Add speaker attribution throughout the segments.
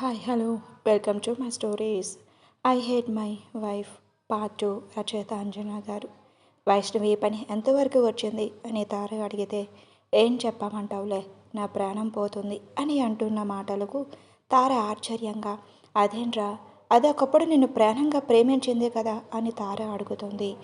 Speaker 1: Hi hello welcome to my stories I hate my wife part two రచయిత అంజనా గారు. వైష్ణవి పని ఎంతవరకు వచ్చింది అని తార అడిగితే ఏం చెప్పమంటావులే? నా ప్రాణం పోతుంది అని అంటున్న మాటలకు తార ఆశ్చర్యంగా అదేంట్రా? అదొకప్పుడు నిన్ను ప్రాణంగా ప్రేమించింది కదా అని తార అడుగుతుంది.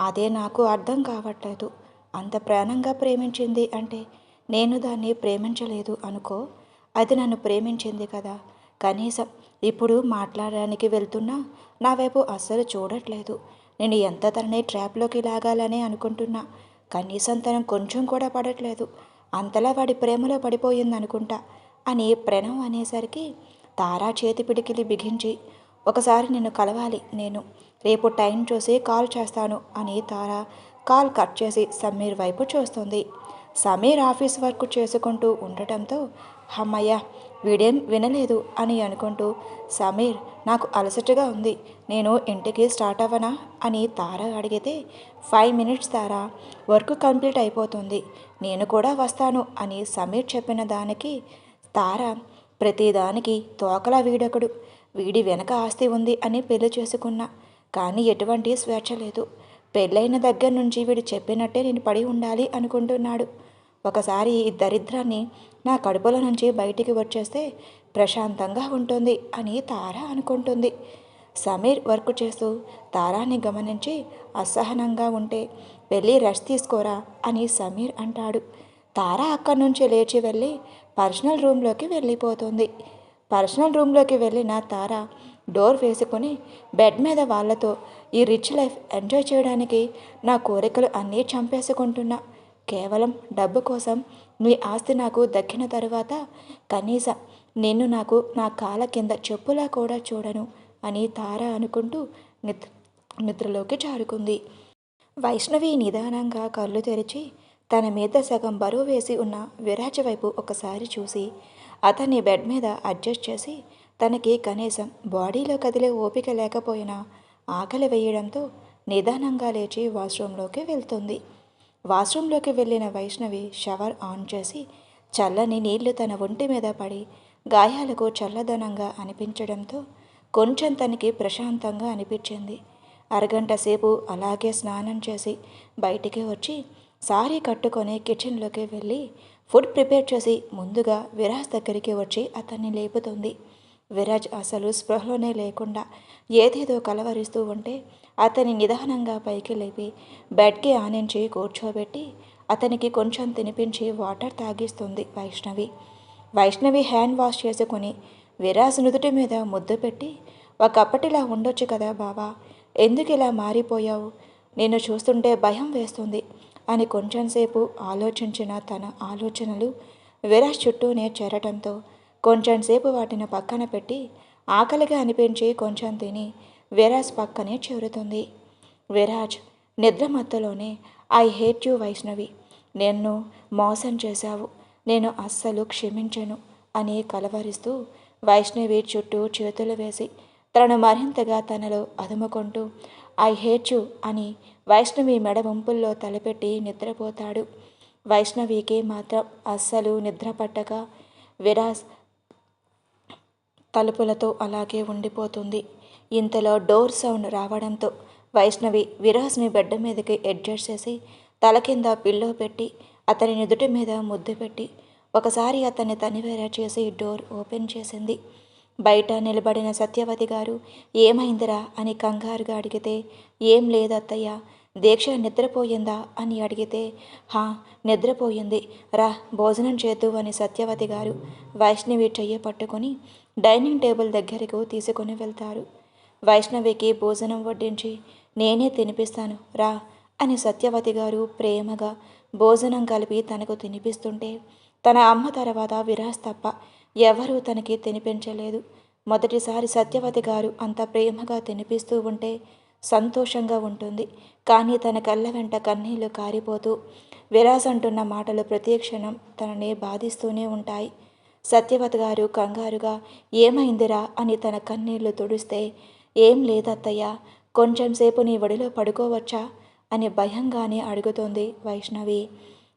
Speaker 1: అదే నాకు అర్థం కావట్లేదు. అంత ప్రాణంగా ప్రేమించింది అంటే నేను దాన్ని ప్రేమించలేదు అనుకో అది నన్ను ప్రేమించింది కదా. కనీసం ఇప్పుడు మాట్లాడడానికి వెళ్తున్నా నా వైపు అస్సలు చూడట్లేదు. నేను ఎంత తనని ట్రాప్లోకి లాగాలని అనుకుంటున్నా. కనీసం తను కొంచెం కూడా పడట్లేదు. అంతలా వాడి ప్రేమలో పడిపోయింది అనుకుంటా అని ప్రణవ్ అనేసరికి తారా చేతి పిడికిలి బిగించి ఒకసారి నిన్ను కలవాలి నేను. రేపు టైం చూసి కాల్ చేస్తాను అని తారా కాల్ కట్ చేసి సమీర్ వైపు చూస్తుంది. సమీర్ ఆఫీస్ వర్క్ చేసుకుంటూ ఉండటంతో హమ్మయ్య వీడేం వినలేదు అని అనుకుంటూ సమీర్ నాకు అలసటగా ఉంది. నేను ఇంటికి స్టార్ట్ అవ్వనా? అని తార అడిగితే five minutes Tara work complete అయిపోతుంది. నేను కూడా వస్తాను అని సమీర్ చెప్పిన దానికి తార ప్రతిదానికి తోకలా వీడొకడు. వీడి వెనక ఆస్తి ఉంది అని పెళ్ళి చేసుకున్నా కానీ ఎటువంటి స్వేచ్ఛ లేదు. పెళ్ళైన దగ్గర నుంచి వీడు చెప్పినట్టే నేను పడి ఉండాలి అనుకుంటున్నాడు. ఒకసారి ఈ దరిద్రాన్ని నా కడుపులో నుంచి బయటికి వచ్చేస్తే ప్రశాంతంగా ఉంటుంది అని తార అనుకుంటుంది. సమీర్ వర్క్ చేస్తూ తారాన్ని గమనించి అసహనంగా ఉంటే వెళ్ళి రెస్ట్ తీసుకోరా అని సమీర్ అంటాడు. తార అక్కడి నుంచి లేచి వెళ్ళి పర్సనల్ రూమ్లోకి వెళ్ళిపోతుంది. పర్సనల్ రూమ్లోకి వెళ్ళిన తార డోర్ వేసుకొని బెడ్ మీద వాళ్ళతో ఈ రిచ్ లైఫ్ ఎంజాయ్ చేయడానికి నా కోరికలు అన్నీ చంపేసుకుంటున్నా. కేవలం డబ్బు కోసం నీ ఆస్తి నాకు దక్కిన తరువాత కనీసం నిన్ను నాకు నా కాళ్ళ కింద చెప్పులా కూడా చూడను అని తార అనుకుంటూ నిద్ర నిద్రలోకి జారుకుంది. వైష్ణవి నిదానంగా కళ్ళు తెరిచి తన మీద సగం బరువు వేసి ఉన్న విరాజ వైపు ఒకసారి చూసి అతన్ని బెడ్ మీద అడ్జస్ట్ చేసి తనకి కనీసం బాడీలో కదిలే ఓపిక లేకపోయినా ఆకలి వేయడంతో నిదానంగా లేచి వాష్రూంలోకి వెళ్తుంది. వాష్రూంలోకి వెళ్ళిన వైష్ణవి షవర్ ఆన్ చేసి చల్లని నీళ్ళు తన ఒంటి మీద పడి గాయాలకు చల్లదనంగా అనిపించడంతో కొంచెం తనకి ప్రశాంతంగా అనిపించింది. అరగంట సేపు అలాగే స్నానం చేసి బయటికి వచ్చి సారీ కట్టుకొని కిచెన్లోకి వెళ్ళి ఫుడ్ ప్రిపేర్ చేసి ముందుగా విరాజ్ దగ్గరికి వచ్చి అతన్ని లేపుతుంది. విరాజ్ అసలు స్పృహలోనే లేకుండా ఏదేదో కలవరిస్తూ ఉంటే అతని నిదానంగా పైకి లేపి బెడ్కి ఆనించి కూర్చోబెట్టి అతనికి కొంచెం తినిపించి వాటర్ తాగిస్తుంది వైష్ణవి. వైష్ణవి హ్యాండ్ వాష్ చేసుకొని విరాజ్ నుదుటి మీద ముద్దు పెట్టి ఒకప్పటిలా ఉండొచ్చు కదా బావా ఎందుకు ఇలా మారిపోయావు? నేను చూస్తుంటే భయం వేస్తుంది అని కొంచెంసేపు ఆలోచించిన తన ఆలోచనలు విరాజ్ చుట్టూనే చేరటంతో కొంచెంసేపు వాటిని పక్కన పెట్టి ఆకలిగా అనిపించి కొంచెం తిని విరాజ్ పక్కనే చేరుతుంది. విరాజ్ నిద్ర మత్తులోనే ఐ హేట్ యూ వైష్ణవి నిన్ను మోసం చేశావు నేను అస్సలు క్షమించను అని కలవరిస్తూ వైష్ణవి చుట్టూ చేతులు వేసి తనను మరింతగా తనలో అదుముకుంటూ ఐ హేట్ యు అని వైష్ణవి మెడ వంపుల్లో తలపెట్టి నిద్రపోతాడు. వైష్ణవికి మాత్రం అస్సలు నిద్ర పట్టక విరాజ్ తలుపులతో అలాగే ఉండిపోతుంది. ఇంతలో డోర్ సౌండ్ రావడంతో వైష్ణవి విరాజ్ని బెడ్ మీదకి అడ్జస్ట్ చేసి తల కింద పిల్లో పెట్టి అతని నుదుటి మీద ముద్దు పెట్టి ఒకసారి అతన్ని తనివేర చేసి డోర్ ఓపెన్ చేసింది. బయట నిలబడిన సత్యవతి గారు ఏమైందిరా? అని కంగారుగా అడిగితే ఏం లేదత్తయ్య దీక్ష నిద్రపోయిందా? అని అడిగితే హా నిద్రపోయింది. రా భోజనం చేద్దు అని సత్యవతి గారు వైష్ణవి చెయ్యి పట్టుకొని డైనింగ్ టేబుల్ దగ్గరకు తీసుకొని వెళ్తారు. వైష్ణవికి భోజనం వడ్డించి నేనే తినిపిస్తాను రా అని సత్యవతి గారు ప్రేమగా భోజనం కలిపి తనకు తినిపిస్తుంటే తన అమ్మ తర్వాత విరాజ్ తప్ప ఎవరూ తనకి తినిపించలేదు. మొదటిసారి సత్యవతి గారు అంత ప్రేమగా తినిపిస్తూ ఉంటే సంతోషంగా ఉంటుంది. కానీ తన కళ్ళ వెంట కన్నీళ్ళు కారిపోతూ విరాజ్ అంటున్న మాటలు ప్రతి తననే తనని బాధిస్తూనే ఉంటాయి. సత్యవతి గారు కంగారుగా ఏమైందిరా అని తన కన్నీళ్ళు తుడిస్తే ఏం లేదత్తయ్య కొంచెం సేపు నీ ఒడిలో పడుకోవచ్చా? అని భయంగానే అడుగుతోంది వైష్ణవి.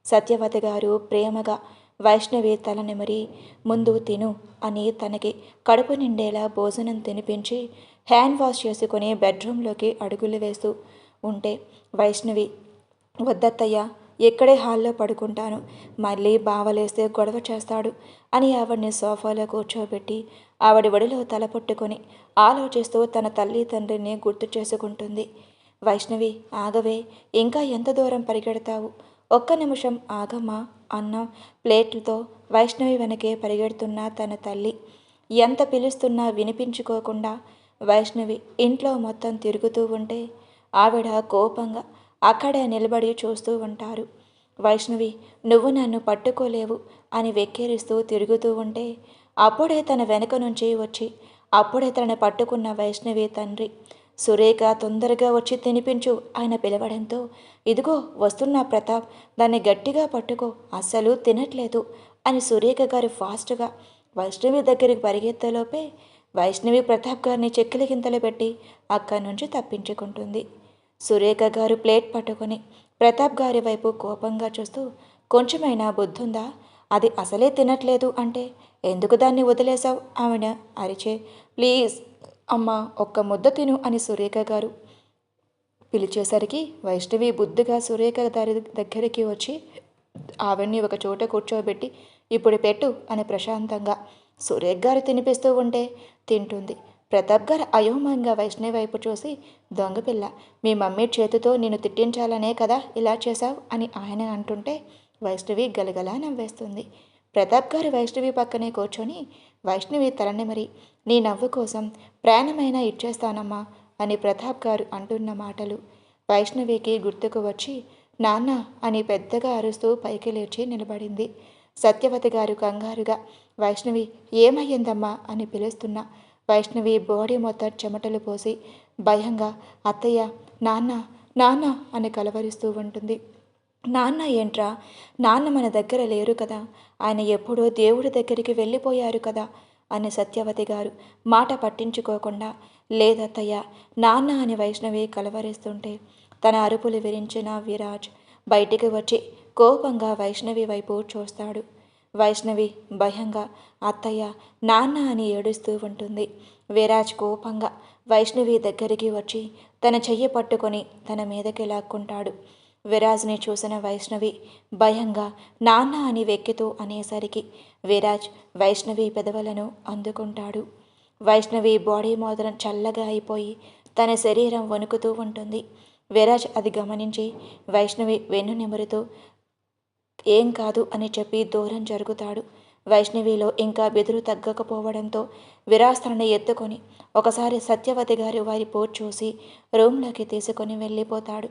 Speaker 1: సత్యవతి గారు ప్రేమగా వైష్ణవి తల నిమిరి ముందు తిను అని తనకి కడుపు నిండేలా భోజనం తినిపించి హ్యాండ్ వాష్ చేసుకుని బెడ్రూమ్లోకి అడుగులు వేస్తూ ఉంటే వైష్ణవి వద్దత్తయ్య ఎక్కడే హాల్లో పడుకుంటాను మళ్ళీ బావలేస్తే గొడవ చేస్తాడు అని ఆవిడ్ని సోఫాలో కూర్చోబెట్టి ఆవిడ ఒడిలో తలపొట్టుకొని ఆలోచిస్తూ తన తల్లి తండ్రిని గుర్తు చేసుకుంటుంది. వైష్ణవి ఆగవే ఇంకా ఎంత దూరం పరిగెడతావు? ఒక్క నిమిషం ఆగమా అన్న ప్లేట్లతో వైష్ణవి వెనకే పరిగెడుతున్న తన తల్లి. ఎంత పిలుస్తున్నా వినిపించుకోకుండా వైష్ణవి ఇంట్లో మొత్తం తిరుగుతూ ఉంటే ఆవిడ కోపంగా అక్కడే నిలబడి చూస్తూ ఉంటారు. వైష్ణవి నువ్వు నన్ను పట్టుకోలేవు అని వెక్కిరిస్తూ తిరుగుతూ ఉంటే అప్పుడే తన వెనక నుంచి వచ్చి అప్పుడే తనను పట్టుకున్న వైష్ణవి తండ్రి సురేఖ తొందరగా వచ్చి తినిపించు ఆయన పిలవడంతో ఇదిగో వస్తున్న ప్రతాప్ దాన్ని గట్టిగా పట్టుకో అస్సలు తినట్లేదు అని సురేఖ గారు ఫాస్ట్గా వైష్ణవి దగ్గరికి పరిగెత్తలోపే వైష్ణవి ప్రతాప్ గారిని చెక్కిలి గింతలు పెట్టి అక్కడి నుంచి తప్పించుకుంటుంది. సురేఖ గారు ప్లేట్ పట్టుకొని ప్రతాప్ గారి వైపు కోపంగా చూస్తూ కొంచెమైనా బుద్ధుందా? అది అసలే తినట్లేదు అంటే ఎందుకు దాన్ని వదిలేశావు? ఆవిడ అరిచే ప్లీజ్ అమ్మ ఒక్క ముద్ద తిను అని సురేఖ గారు పిలిచేసరికి వైష్ణవి బుద్ధిగా సురేఖ దారి దగ్గరికి వచ్చి ఆవిడ్ని ఒక చోట కూర్చోబెట్టి ఇప్పుడు పెట్టు అని ప్రశాంతంగా సురేఖ గారు తినిపిస్తూ ఉంటే తింటుంది. ప్రతాప్ గారు అయోమయంగా వైష్ణవి వైపు చూసి దొంగపిల్ల మీ మమ్మీ చేతితో నేను తిట్టించాలనే కదా ఇలా చేశావు? అని ఆయన అంటుంటే వైష్ణవి గలగలా నవ్వేస్తుంది. ప్రతాప్ గారు వైష్ణవి పక్కనే కూర్చొని వైష్ణవి తలని మరి నీ నవ్వు కోసం ప్రాణమైనా ఇచ్చేస్తానమ్మా అని ప్రతాప్ గారు అంటున్న మాటలు వైష్ణవికి గుర్తుకు వచ్చి నాన్న అని పెద్దగా అరుస్తూ పైకి లేచి నిలబడింది. సత్యవతి గారు కంగారుగా వైష్ణవి ఏమయ్యిందమ్మా? అని పిలుస్తున్నా వైష్ణవి బాడీ మొత్తం చెమటలు పోసి భయంగా అత్తయ్య నాన్న నాన్న అని కలవరిస్తూ ఉంటుంది. నాన్న ఏంట్రా? నాన్న మన దగ్గర లేరు కదా. ఆయన ఎప్పుడో దేవుడి దగ్గరికి వెళ్ళిపోయారు కదా అని సత్యవతి గారు మాట పట్టించుకోకుండా లేదత్తయ్య నాన్న అని వైష్ణవి కలవరిస్తుంటే తన అరుపులు విరించిన విరాజ్ బయటికి వచ్చి కోపంగా వైష్ణవి వైపు చూస్తాడు. వైష్ణవి భయంగా అత్తయ్య నాన్న అని ఏడుస్తూ ఉంటుంది. విరాజ్ కోపంగా వైష్ణవి దగ్గరికి వచ్చి తన చెయ్యి పట్టుకొని తన మీదకి లాక్కుంటాడు. విరాజ్ని చూసిన వైష్ణవి భయంగా నాన్న అని వెక్కితూ అనేసరికి విరాజ్ వైష్ణవి పెదవులను అందుకుంటాడు. వైష్ణవి బాడీ మాత్రం చల్లగా అయిపోయి తన శరీరం వణుకుతూ ఉంటుంది. విరాజ్ అది గమనించి వైష్ణవి వెన్ను నిమురుతూ ఏం కాదు అని చెప్పి దూరం జరుగుతాడు. వైష్ణవిలో ఇంకా బెదురు తగ్గకపోవడంతో విరాస్తలను ఎత్తుకొని ఒకసారి సత్యవతి గారి వారి పోట్ చూసి రూమ్లోకి తీసుకొని వెళ్ళిపోతాడు.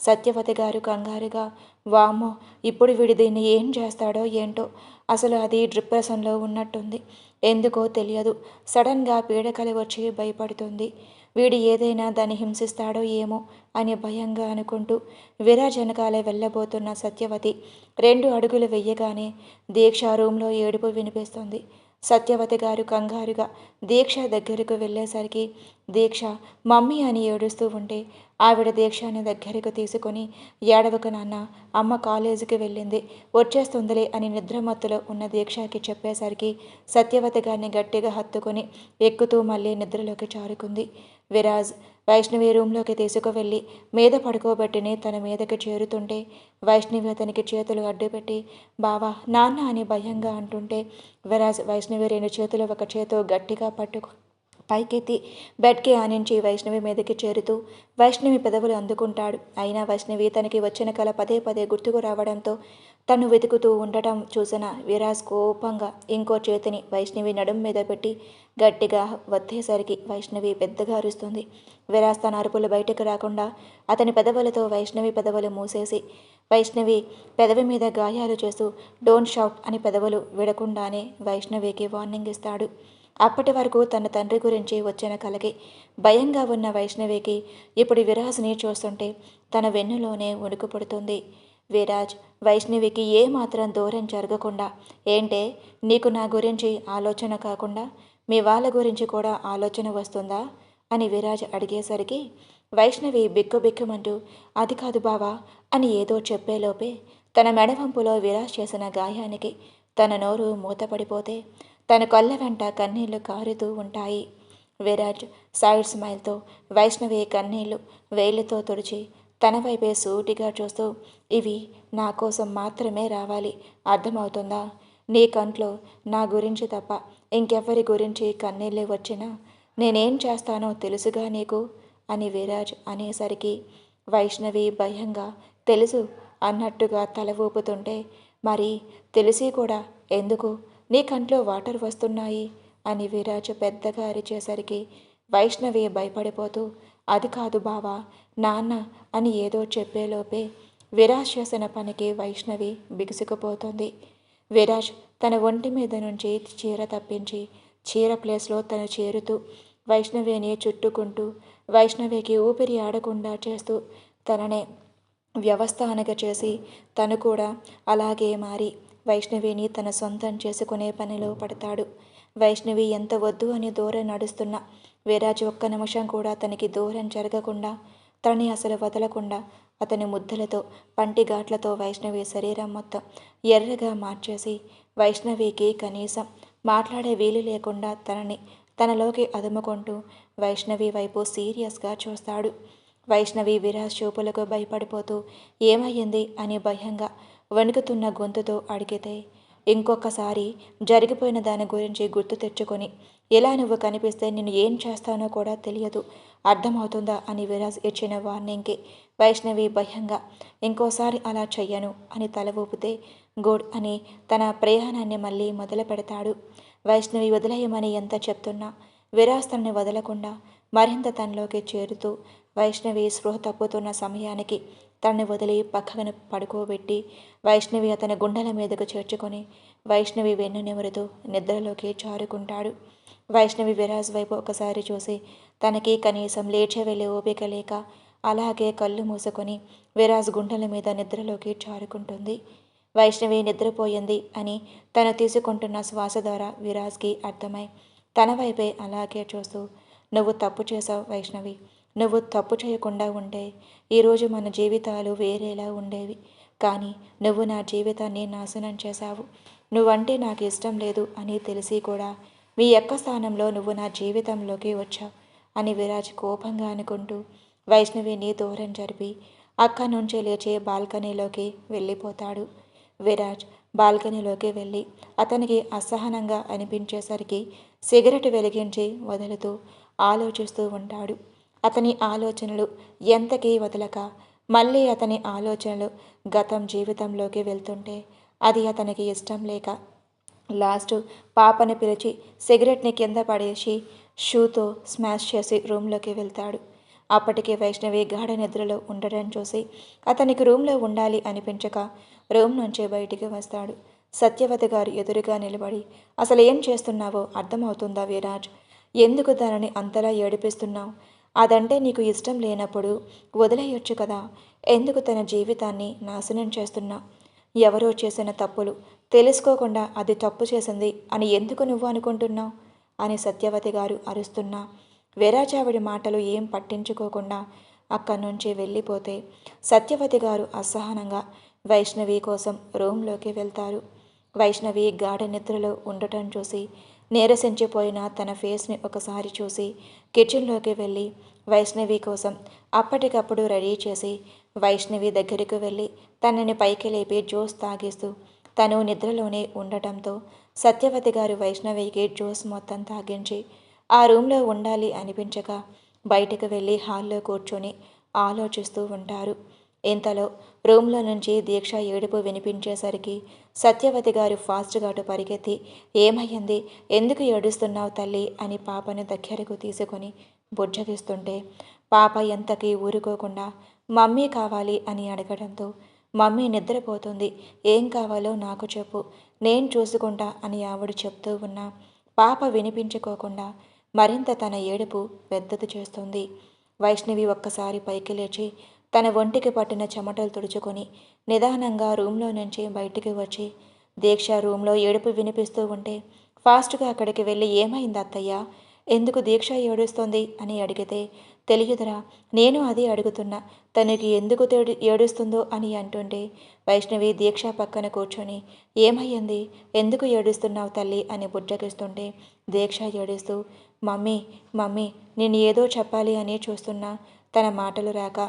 Speaker 1: సత్యవతి గారు కంగారుగా వామ్మో ఇప్పుడు వీడి దీన్ని ఏం చేస్తాడో ఏంటో? అసలు అది డిప్రెషన్లో ఉన్నట్టుంది. ఎందుకో తెలియదు. సడన్గా పీడకలి వచ్చి భయపడుతుంది. వీడు ఏదైనా దాన్ని హింసిస్తాడో ఏమో అని భయంగా అనుకుంటూ విరాజ్ వెనకాలే వెళ్ళబోతున్న సత్యవతి రెండు అడుగులు వెయ్యగానే దీక్ష రూమ్లో ఏడుపు వినిపిస్తుంది. సత్యవతి గారు కంగారుగా దీక్ష దగ్గరకు వెళ్ళేసరికి దీక్ష మమ్మీ అని ఏడుస్తూ ఉంటే ఆవిడ దీక్షని దగ్గరకు తీసుకొని ఏడవక నాన్న అమ్మ కాలేజీకి వెళ్ళింది వచ్చేస్తుందిలే అని నిద్రమత్తులో ఉన్న దీక్షకి చెప్పేసరికి సత్యవతి గారిని గట్టిగా హత్తుకొని ఎక్కుతూ మళ్ళీ నిద్రలోకి చారుకుంది విరాజ్ వైష్ణవి రూమ్లోకి తీసుకువెళ్ళి మీద పడుకోబెట్టిని తన మీదకి చేరుతుంటే వైష్ణవి అతనికి చేతులు అడ్డుపెట్టి బావా నాన్న అని భయంగా అంటుంటే విరాజ్ వైష్ణవి రెండు చేతులు ఒక చేతు గట్టిగా పట్టుకు పైకెత్తి బెడ్కి ఆనించి వైష్ణవి మీదకి చేరుతూ వైష్ణవి పెదవులు అందుకుంటాడు. అయినా వైష్ణవి తనకి వచ్చిన కల పదే పదే గుర్తుకు రావడంతో తను వెతుకుతూ ఉండటం చూసిన విరాజ్ కోపంగా ఇంకో చేతిని వైష్ణవి నడుం మీద పెట్టి గట్టిగా వత్తేసరికి వైష్ణవి పెద్దగా అరుస్తుంది. విరాజ్ తన అరుపులు బయటకు రాకుండా అతని పెదవులతో వైష్ణవి పెదవులు మూసేసి వైష్ణవి పెదవి మీద గాయాలు చేస్తూ డోంట్ షౌట్ అని పెదవులు విడకుండానే వైష్ణవికి వార్నింగ్ ఇస్తాడు. అప్పటి వరకు తన తండ్రి గురించి వచ్చిన కలకి భయంగా ఉన్న వైష్ణవికి ఇప్పుడు విరాజ్ని చూస్తుంటే తన వెన్నులోనే వణుకు విరాజ్ వైష్ణవికి ఏ మాత్రం దూరం జరగకుండా ఏంటే నీకు నా గురించి ఆలోచన కాకుండా మీ వాళ్ళ గురించి కూడా ఆలోచన వస్తుందా? అని విరాజ్ అడిగేసరికి వైష్ణవి బిక్కుబిక్కుమంటూ అది కాదు బావా అని ఏదో చెప్పేలోపే తన మెడవంపులో విరాజ్ చేసిన గాయానికి తన నోరు మూతపడిపోతే తన కళ్ళ వెంట కన్నీళ్ళు కారుతూ ఉంటాయి. విరాజ్ సైడ్ స్మైల్తో వైష్ణవి కన్నీళ్ళు వేలితో తుడిచి తన వైపే సూటిగా చూస్తూ ఇవి నా కోసం మాత్రమే రావాలి. అర్థమవుతుందా? నీ కంట్లో నా గురించి తప్ప ఇంకెవ్వరి గురించి కన్నీళ్ళే వచ్చినా నేనేం చేస్తానో తెలుసుగా నీకు అని విరాజ్ అనేసరికి వైష్ణవి భయంగా తెలుసు అన్నట్టుగా తల ఊపుతుంటే మరి తెలిసి కూడా ఎందుకు? నీ కంట్లో వాటర్ వస్తున్నాయి అని విరాజ్ పెద్దగా అరిచేసరికి వైష్ణవి భయపడిపోతూ అది కాదు బావా నాన్న అని ఏదో చెప్పేలోపే విరాజ్ చేసిన పనికి వైష్ణవి బిగుసుకుపోతుంది. విరాజ్ తన ఒంటి మీద నుంచి చీర తప్పించి చీర ప్లేస్లో తను చేరుతూ వైష్ణవిని చుట్టుకుంటూ వైష్ణవికి ఊపిరి ఆడకుండా చేస్తూ తననే వ్యవస్థానగా చేసి తను కూడా అలాగే మారి వైష్ణవిని తన సొంతం చేసుకునే పనిలో పడతాడు. వైష్ణవి ఎంత వద్దు అని దూరం నడుస్తున్నా. వీరాజ్ ఒక్క నిమిషం కూడా తనకి దూరం జరగకుండా తనని అసలు వదలకుండా అతని ముద్దలతో పంటి ఘాట్లతో వైష్ణవి శరీరం మొత్తం ఎర్రగా మార్చేసి వైష్ణవికి కనీసం మాట్లాడే వీలు లేకుండా తనని తనలోకి అదుముకుంటూ వైష్ణవి వైపు సీరియస్గా చూస్తాడు. వైష్ణవి విరాజ్ చూపులకు భయపడిపోతూ ఏమయ్యింది? అని భయంగా వణుకుతున్న గొంతుతో అడిగితే ఇంకొకసారి జరిగిపోయిన దాని గురించి గుర్తు తెచ్చుకొని ఎలా నువ్వు కనిపిస్తే నేను ఏం చేస్తానో కూడా తెలియదు. అర్థమవుతుందా? అని విరాజ్ ఇచ్చిన వార్నింగ్కి వైష్ణవి భయంగా ఇంకోసారి అలా చెయ్యను అని తల ఊపితే గుడ్ అని తన ప్రయాణాన్ని మళ్ళీ మొదలు పెడతాడు. వైష్ణవి వదిలేయమని ఎంత చెప్తున్నా? విరాజ్ తనని వదలకుండా మరింత తనలోకి చేరుతూ వైష్ణవి స్పృహ తప్పుతున్న సమయానికి తనని వదిలి పక్కన పడుకోబెట్టి వైష్ణవి అతని గుండెల మీదకు చేర్చుకొని వైష్ణవి వెన్ను నిమురుతూ నిద్రలోకి జారుకుంటాడు. వైష్ణవి విరాజ్ వైపు ఒకసారి చూసి తనకి కనీసం లేచే వెళ్ళే ఓపిక లేక అలాగే కళ్ళు మూసుకొని విరాజ్ గుండెల మీద నిద్రలోకి జారుకుంటుంది. వైష్ణవి నిద్రపోయింది అని తను తీసుకుంటున్న శ్వాస ద్వారా విరాజ్కి అర్థమై తన వైపే అలాగే చూస్తూ నువ్వు తప్పు చేసావు వైష్ణవి. నువ్వు తప్పు చేయకుండా ఉంటే ఈరోజు మన జీవితాలు వేరేలా ఉండేవి. కానీ నువ్వు నా జీవితాన్ని నాశనం చేశావు. నువ్వంటే నాకు ఇష్టం లేదు అని తెలిసి కూడా మీ యొక్క స్థానంలో నువ్వు నా జీవితంలోకి వచ్చావు అని విరాజ్ కోపంగా అనుకుంటూ వైష్ణవిని దూరం జరిపి అక్కడి నుంచి లేచే బాల్కనీలోకి వెళ్ళిపోతాడు. విరాజ్ బాల్కనీలోకి వెళ్ళి అతనికి అసహనంగా అనిపించేసరికి సిగరెట్ వెలిగించి వదులుతూ ఆలోచిస్తూ ఉంటాడు. అతని ఆలోచనలు ఎంతకీ వదలక మళ్ళీ అతని ఆలోచనలు గతం జీవితంలోకి వెళ్తుంటే అది అతనికి ఇష్టం లేక లాస్ట్ పాపని పిలిచి సిగరెట్ని కింద పడేసి షూతో స్మాష్ చేసి రూమ్లోకి వెళ్తాడు. అప్పటికే వైష్ణవి గాఢ నిద్రలో ఉండడం చూసి అతనికి రూమ్లో ఉండాలి అనిపించక రూమ్ నుంచే బయటికి వస్తాడు. సత్యవతి గారు ఎదురుగా నిలబడి అసలు ఏం చేస్తున్నావో అర్థమవుతుందా విరాజ్? ఎందుకు దానిని అంతలా ఏడిపిస్తున్నావు? అదంటే నీకు ఇష్టం లేనప్పుడు వదిలేయొచ్చు కదా. ఎందుకు తన జీవితాన్ని నాశనం చేస్తున్నా? ఎవరో చేసిన తప్పులు తెలుసుకోకుండా అది తప్పు చేసింది అని ఎందుకు నువ్వు అనుకుంటున్నావు? అని సత్యవతి గారు అరుస్తున్నా వీరాజావిడి మాటలు ఏం పట్టించుకోకుండా అక్కడి నుంచి వెళ్ళిపోతే సత్యవతి గారు అసహనంగా వైష్ణవి కోసం రూమ్లోకి వెళ్తారు. వైష్ణవి గాఢ నిద్రలో ఉండటం చూసి నీరసించిపోయిన తన ఫేస్ని ఒకసారి చూసి కిచెన్లోకి వెళ్ళి వైష్ణవి కోసం అప్పటికప్పుడు రెడీ చేసి వైష్ణవి దగ్గరికి వెళ్ళి తనని పైకి లేపి జ్యూస్ తాగిస్తూ తను నిద్రలోనే ఉండటంతో సత్యవతి గారు వైష్ణవికి జ్యూస్ మొత్తం తాగించి ఆ రూమ్లో ఉండాలి అనిపించక బయటకు వెళ్ళి హాల్లో కూర్చొని ఆలోచిస్తూ ఉంటారు. ఇంతలో రూమ్లో నుంచి దీక్ష ఏడుపు వినిపించేసరికి సత్యవతి గారు ఫాస్ట్గాటు పరిగెత్తి ఏమయ్యింది? ఎందుకు ఏడుస్తున్నావు తల్లి? అని పాపను దగ్గరకు తీసుకొని బుజ్జగిస్తుంటే పాప ఎంతకీ ఊరుకోకుండా మమ్మీ కావాలి అని అడగడంతో మమ్మీ నిద్రపోతుంది. ఏం కావాలో నాకు చెప్పు. నేను చూసుకుంటా అని ఆవిడ చెప్తూ ఉన్నా పాప వినిపించుకోకుండా మరింత తన ఏడుపు పెద్దది చేస్తుంది. వైష్ణవి ఒక్కసారి పైకి లేచి తన ఒంటికి పట్టిన చెమటలు తుడుచుకొని నిదానంగా రూమ్లో నుంచి బయటికి వచ్చి దీక్ష రూమ్లో ఏడుపు వినిపిస్తూ ఉంటే ఫాస్ట్గా అక్కడికి వెళ్ళి ఏమైంది అత్తయ్య? ఎందుకు దీక్ష ఏడుస్తోంది? అని అడిగితే తెలియదురా నేను అది అడుగుతున్నా తనకి ఎందుకు తేడు ఏడుస్తుందో అని అంటుంటే వైష్ణవి దీక్ష పక్కన కూర్చొని ఏమయ్యింది? ఎందుకు ఏడుస్తున్నావు తల్లి? అని బుజ్జగిస్తుంటే దీక్ష ఏడుస్తూ మమ్మీ మమ్మీ నేను ఏదో చెప్పాలి అని చూస్తున్నా తన మాటలు రాక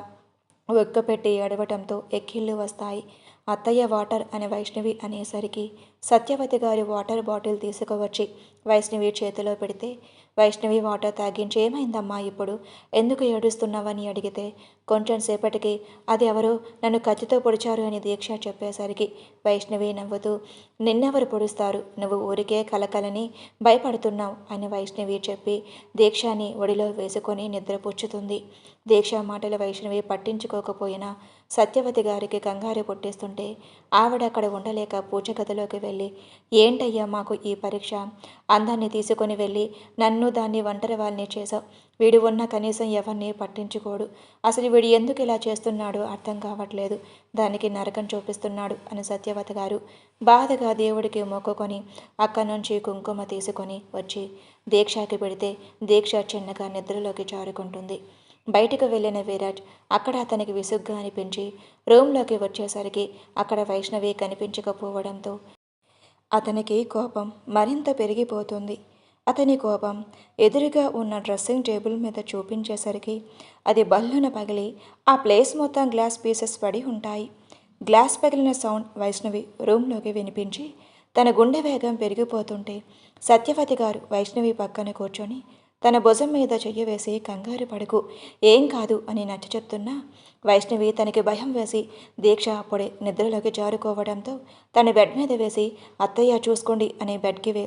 Speaker 1: ఒక్కపెట్టి ఏడవటంతో ఎక్కిళ్ళు వస్తాయి. అత్తయ్య వాటర్ అని వైష్ణవి అనేసరికి సత్యవతి గారి వాటర్ బాటిల్ తీసుకువచ్చి వైష్ణవి చేతిలో పెడితే వైష్ణవి వాటర్ తాగించి ఏమైందమ్మా ఇప్పుడు? ఎందుకు ఏడుస్తున్నావని అడిగితే కొంచెం సేపటికి అది ఎవరో నన్ను కత్తితో పొడిచారు అని దీక్ష చెప్పేసరికి వైష్ణవి నవ్వుతూ నిన్నెవరు పొడుస్తారు? నువ్వు ఊరికే కలకలని భయపడుతున్నావు అని వైష్ణవి చెప్పి దీక్షని ఒడిలో వేసుకొని నిద్రపుచ్చుతుంది. దీక్ష మాటలు వైష్ణవి పట్టించుకోకపోయినా సత్యవతి గారికి కంగారు పుట్టిస్తుంటే ఆవిడ అక్కడ ఉండలేక పూజగదిలోకి వెళ్ళి ఏంటయ్యా మాకు ఈ పరీక్ష? అందాన్ని తీసుకొని వెళ్ళి నన్ను దాన్ని ఒంటరి వాళ్ళని చేశావు. వీడు ఉన్న కనీసం ఎవరిని పట్టించుకోడు. అసలు వీడు ఎందుకు ఇలా చేస్తున్నాడో అర్థం కావట్లేదు. దానికి నరకం చూపిస్తున్నాడు అని సత్యవత గారు బాధగా దేవుడికి మొక్కుకొని అక్కడి నుంచి కుంకుమ తీసుకొని వచ్చి దీక్షకి పెడితే దీక్ష చిన్నగా నిద్రలోకి జారుకుంటుంది. బయటకు వెళ్ళిన వీరాజ్ అక్కడ అతనికి విసుగ్గా అనిపించి రూమ్లోకి వచ్చేసరికి అక్కడ వైష్ణవి కనిపించకపోవడంతో అతనికి కోపం మరింత పెరిగిపోతుంది. అతని కోపం ఎదురుగా ఉన్న డ్రెస్సింగ్ టేబుల్ మీద చూపించేసరికి అది బల్లున పగిలి ఆ ప్లేస్ మొత్తం గ్లాస్ పీసెస్ పడి ఉంటాయి. గ్లాస్ పగిలిన సౌండ్ వైష్ణవి రూమ్లోకి వినిపించి తన గుండె వేగం పెరిగిపోతుంటే సత్యవతి గారు వైష్ణవి పక్కన కూర్చొని తన భుజం మీద చెయ్యి వేసి కంగారు పడుకు. ఏం కాదు అని నచ్చ చెప్తున్నా. వైష్ణవి తనకి భయం వేసి దీక్ష అప్పుడే నిద్రలోకి జారుకోవడంతో తన బెడ్ మీద వేసి అత్తయ్య చూసుకోండి అనే బెడ్కి వె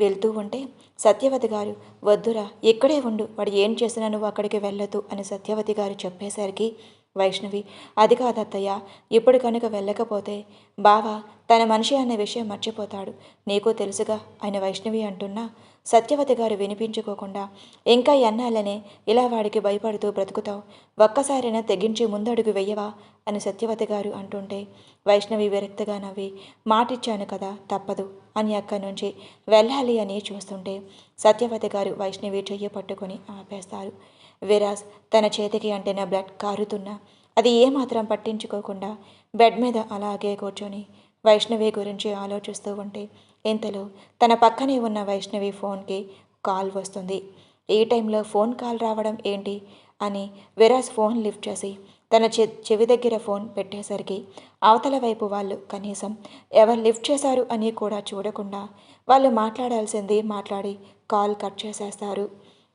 Speaker 1: వెళ్తూ ఉంటే సత్యవతి గారు వద్దురా ఇక్కడే ఉండు. వాడు ఏం చేసినా నువ్వు అక్కడికి వెళ్ళొద్దు అని సత్యవతి గారు చెప్పేసరికి వైష్ణవి అది కాదు అత్తయ్య. ఇప్పుడు కనుక వెళ్ళకపోతే బావ తన మనిషి అనే విషయం మర్చిపోతాడు. నీకు తెలుసుగా ఆయన వైష్ణవి అంటున్నా. సత్యవతి గారు వినిపించుకోకుండా ఇంకా ఎన్నాళ్ళనే ఇలా వాడికి భయపడుతూ బ్రతుకుతావు? ఒక్కసారైనా తెగించి ముందడుగు వెయ్యవా అని సత్యవతి గారు అంటుంటే వైష్ణవి విరక్తగా నవ్వి మాటిచ్చాను కదా తప్పదు అని అక్కడి నుంచి వెళ్ళాలి అని చూస్తుంటే సత్యవతి గారు వైష్ణవి చెయ్యి పట్టుకొని ఆపేస్తారు. విరాజ్ తన చేతికి అంటిన బ్లడ్ కారుతున్నా అది ఏమాత్రం పట్టించుకోకుండా బెడ్ మీద అలాగే కూర్చొని వైష్ణవి గురించి ఆలోచిస్తూ ఉంటే ఇంతలో తన పక్కనే ఉన్న వైష్ణవి ఫోన్కి కాల్ వస్తుంది. ఈ టైంలో ఫోన్ కాల్ రావడం ఏంటి అని విరాజ్ ఫోన్ లిఫ్ట్ చేసి తన చె చెవి దగ్గర ఫోన్ పెట్టేసరికి అవతల వైపు వాళ్ళు కనీసం ఎవరు లిఫ్ట్ చేశారు అని కూడా చూడకుండా వాళ్ళు మాట్లాడాల్సింది మాట్లాడి కాల్ కట్ చేసేస్తారు.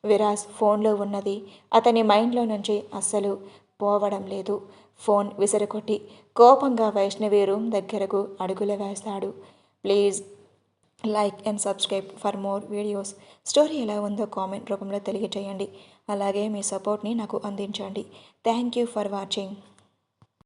Speaker 1: విరాజ్ ఫోన్లో ఉన్నది అతని మైండ్లో నుంచి అస్సలు పోవడం లేదు. ఫోన్ విసిరకొట్టి కోపంగా వైష్ణవి రూమ్ దగ్గరకు అడుగులు వేస్తాడు. Please like and subscribe for more videos. Story ఎలా ఉందో కామెంట్ రూపంలో తెలియజేయండి అలాగే మీ సపోర్ట్ని నాకు అందించండి. Thank you for watching.